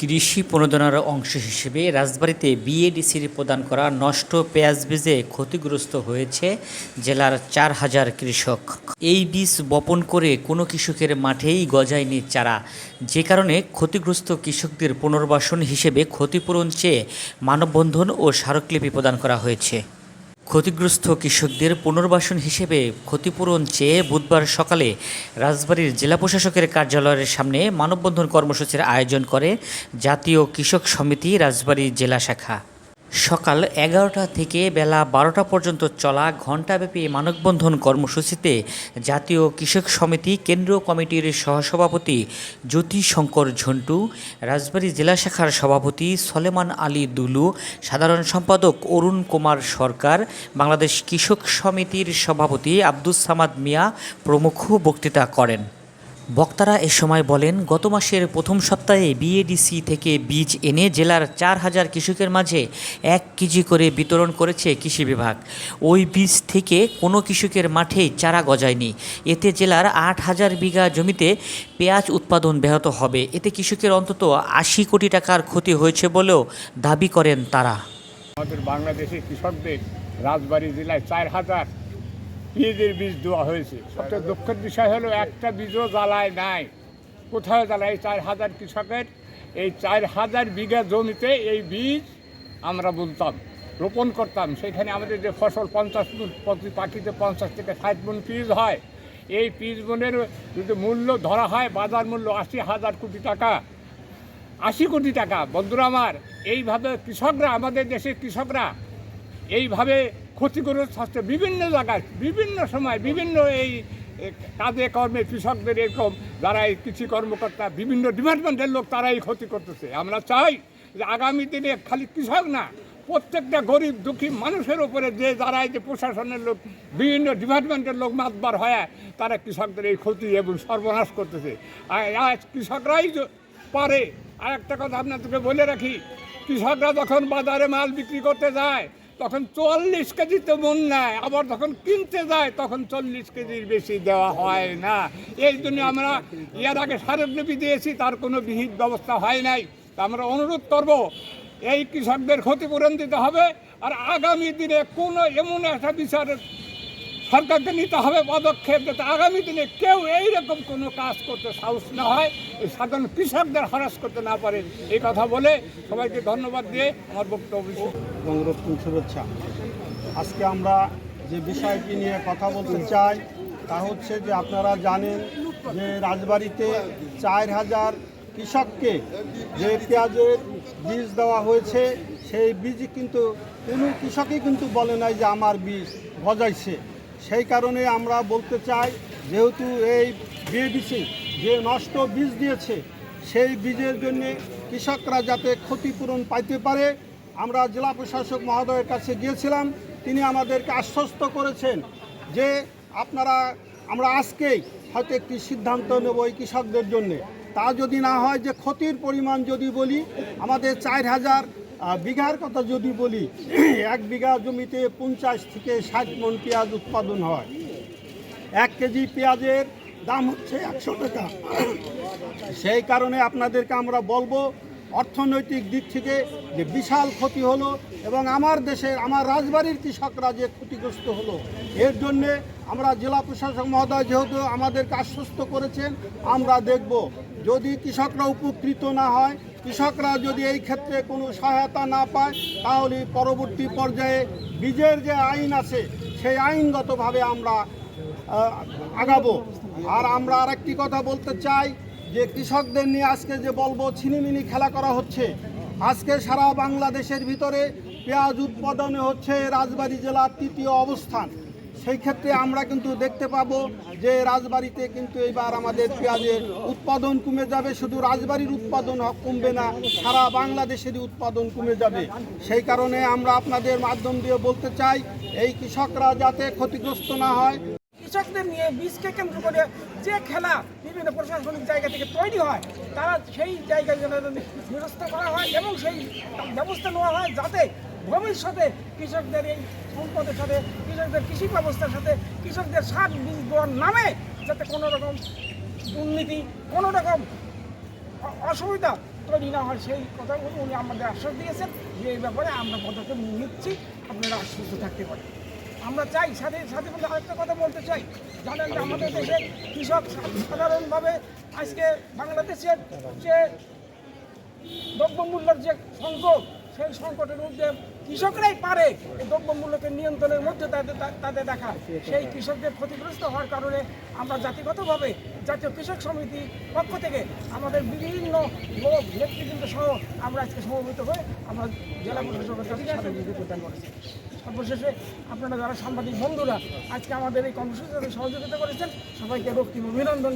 কৃষি প্রণোদনার অংশ হিসেবে রাজবাড়ীতে বিএডিসির প্রদান করা নষ্ট পেঁয়াজ বীজে ক্ষতিগ্রস্ত হয়েছে জেলার চার হাজার কৃষক। এই বীজ বপন করে কোনো কৃষকের মাঠেই গজায়নি চারা। যে কারণে ক্ষতিগ্রস্ত কৃষকদের পুনর্বাসন হিসেবে ক্ষতিপূরণ চেয়ে মানববন্ধন ও স্মারকলিপি প্রদান করা হয়েছে। ক্ষতিগ্রস্ত কৃষকদের পুনর্বাসন হিসেবে ক্ষতিপূরণ চেয়ে বুধবার সকালে রাজবাড়ীর জেলা প্রশাসকের কার্যালয়ের সামনে মানববন্ধন কর্মসূচির আয়োজন করে জাতীয় কৃষক সমিতি রাজবাড়ী জেলা শাখা। সকাল এগারোটা থেকে বেলা বারোটা পর্যন্ত চলা ঘণ্টাব্যাপী মানববন্ধন কর্মসূচিতে জাতীয় কৃষক সমিতি, কেন্দ্রীয় কমিটির সহসভাপতি জ্যোতি শঙ্কর ঝন্টু, রাজবাড়ী জেলা শাখার সভাপতি সলেমান আলী দুলু, সাধারণ সম্পাদক অরুণ কুমার সরকার, বাংলাদেশ কৃষক সমিতির সভাপতি আব্দুস সামাদ মিয়া প্রমুখ বক্তৃতা করেন। বক্তারা এ সময় বলেন, গত মাসের প্রথম সপ্তাহে বিএডিসি থেকে বীজ এনে জেলার চার হাজার কৃষকের মাঝে এক কেজি করে বিতরণ করেছে কৃষি বিভাগ। ওই বীজ থেকে কোনো কৃষকের মাঠে চারা গজায়নি। এতে জেলার আট হাজার বিঘা জমিতে পেঁয়াজ উৎপাদন ব্যাহত হবে। এতে কৃষকের অন্তত আশি কোটি টাকার ক্ষতি হয়েছে বলেও দাবি করেন তারা। আমাদের বাংলাদেশের কৃষকদের রাজবাড়ী জেলায় চার হাজার পেঁয়াজের বীজ দেওয়া হয়েছে। সবচেয়ে দুঃখের বিষয় হলো, একটা বীজও জ্বালায় নাই। কোথায় জ্বালায়? এই চার হাজার কৃষকের, এই চার হাজার বিঘা জমিতে এই বীজ আমরা বলতাম রোপণ করতাম। সেখানে আমাদের যে ফসল পঞ্চাশ মন প্রতি পাখিতে পঞ্চাশ থেকে ষাট মন পিস হয়। এই পিস মনের যদি মূল্য ধরা হয়, বাজার মূল্য আশি হাজার কোটি টাকা। আশি কোটি টাকা। বন্ধুরা আমার, এইভাবে কৃষকরা, আমাদের দেশের কৃষকরা, এইভাবে ক্ষতিগ্রস্ত হচ্ছে বিভিন্ন জায়গায়, বিভিন্ন সময়, বিভিন্ন এই কাজে কর্মে কৃষকদের এরকম যারা এই কৃষি কর্মকর্তা, বিভিন্ন ডিপার্টমেন্টের লোক তারাই ক্ষতি করতেছে। আমরা চাই যে আগামী দিনে খালি কৃষক না, প্রত্যেকটা গরিব দুঃখী মানুষের উপরে যে যারা এই যে প্রশাসনের লোক, বিভিন্ন ডিপার্টমেন্টের লোক মাতবার হয় তারা কৃষকদের এই ক্ষতি এবং সর্বনাশ করতেছে। আর কৃষকরাই পারে। আর একটা কথা আপনাদেরকে বলে রাখি, কৃষকরা যখন বাজারে মাল বিক্রি করতে যায় তখন চল্লিশ কেজিতে মন নেয় আবার যখন কিনতে যায় তখন চল্লিশ কেজির বেশি দেওয়া হয় না। এই জন্য আমরা ইয়ার আগে স্মারকলিপি দিয়েছি, তার কোনো বিহিত ব্যবস্থা হয় নাই। তা আমরা অনুরোধ করব, এই কৃষকদের ক্ষতিপূরণ দিতে হবে, আর আগামী দিনে কোনো এমন একটা বিচার সরকারকে নিতে হবে পদক্ষেপ যাতে আগামী দিনে কেউ এইরকম কোনো কাজ করতে সাহস না হয়, এই সাধারণ কৃষকদের হরাস করতে না পারে এই কথা বলে সবাইকে ধন্যবাদ দিয়ে আমার বক্তব্য এবং শুভেচ্ছা। আজকে আমরা যে বিষয়টি নিয়ে কথা বলতে চাই, তা হচ্ছে যে আপনারা জানেন যে রাজবাড়িতে চার হাজার কৃষককে যে পেঁয়াজের বীজ দেওয়া হয়েছে, সেই বীজ কিন্তু কোনো কৃষকই কিন্তু বলে নাই যে আমার বীজ গজাইছে। সেই কারণে আমরা বলতে চাই, যেহেতু এই বিএডিসি যে নষ্ট বীজ দিয়েছে, সেই বীজের জন্য কৃষকরা যাতে ক্ষতিপূরণ পাইতে পারে, আমরা জেলা প্রশাসক মহোদয়ের কাছে গিয়েছিলাম, তিনি আমাদেরকে আশ্বস্ত করেছেন যে আপনারা, আমরা আজকেই হয়তো একটি সিদ্ধান্ত নেব এই কৃষকদের জন্যে। তা যদি না হয়, যে ক্ষতির পরিমাণ যদি বলি, আমাদের চার হাজার বিঘার কথা যদি বলি, এক বিঘা জমিতে পঞ্চাশ থেকে ষাট মন পেঁয়াজ উৎপাদন হয়। এক কেজি পেঁয়াজের দাম হচ্ছে একশো টাকা। সেই কারণে আপনাদেরকে আমরা বলব, অর্থনৈতিক দিক থেকে যে বিশাল ক্ষতি হলো এবং আমার দেশের, আমার রাজবাড়ির কৃষকরা যে ক্ষতিগ্রস্ত হলো, এর জন্যে আমরা জেলা প্রশাসক মহোদয় যেহেতু আমাদেরকে আশ্বস্ত করেছেন, আমরা দেখব যদি কৃষকরা উপকৃত না হয় কৃষকরা যদি এই ক্ষেত্রে কোনো সহায়তা না পায়, তাহলে পরবর্তী পর্যায়ে বীজের যে আইন আছে, সেই আইনগতভাবে আমরা আগাবো। আর আমরা আরেকটি কথা বলতে চাই, যে কৃষকদের নিয়ে আজকে যে বলব, ছিনিমিনি খেলা করা হচ্ছে। আজকে সারা বাংলাদেশের ভিতরে পেঁয়াজ উৎপাদনে হচ্ছে রাজবাড়ী জেলার তৃতীয় অবস্থান। সেই ক্ষেত্রে আমরা কিন্তু দেখতে পাবো যে রাজবাড়িতে কিন্তু এবার আমাদের পেঁয়াজের উৎপাদন কমে যাবে। শুধু রাজবাড়ির উৎপাদন কমবে না, সারা বাংলাদেশেরই উৎপাদন কমে যাবে। সেই কারণে আমরা আপনাদের মাধ্যম দিয়ে বলতে চাই, এই কৃষকরা যাতে ক্ষতিগ্রস্ত না হয়। কৃষকদের নিয়ে বীজকে কেন্দ্র করে যে খেলা বিভিন্ন প্রশাসনিক জায়গা থেকে তৈরি হয়, তারা সেই জায়গায় নিরস্ত করা হয় এবং সেই ব্যবস্থা নেওয়া হয় যাতে ভবিষ্যতে কৃষকদের এই সম্পদের সাথে, কৃষকদের কৃষি ব্যবস্থার সাথে, কৃষকদের সার বীজ দেওয়ার নামে যাতে কোনো রকম দুর্নীতি, কোনো রকম অসুবিধা তৈরি না হয়, সেই কথাগুলো উনি আমাদের আশ্বাস দিয়েছেন যে এই ব্যাপারে আমরা পদক্ষেপ নিচ্ছি, আপনারা আশ্বস্ত থাকতে পারেন। আমরা চাই সাথে সাথে মধ্যে আরেকটা কথা বলতে চাই। জানেন যে আমাদের দেশে কৃষক সাধারণভাবে আজকে বাংলাদেশের যে দ্রব্যমূল্যের যে সংকট, সেই সংকটের মধ্যে কৃষকরাই পারে দ্রব্যমূল্যকে নিয়ন্ত্রণের মধ্যে তাদের তাদের দেখা। সেই কৃষকদের ক্ষতিগ্রস্ত হওয়ার কারণে আমরা জাতিগতভাবে জাতীয় কৃষক সমিতি পক্ষ থেকে আমাদের বিভিন্ন লোক, নেতৃবৃন্দ সহ আমরা আজকে সমবেত হয়ে আমরা জেলা প্রশাসকের কাছে প্রদান করেছি। সর্বশেষে আপনারা যারা সাংবাদিক বন্ধুরা আজকে আমাদের এই কর্মসূচিতে সহযোগিতা করেছেন, সবাইকে রক্তিম অভিনন্দন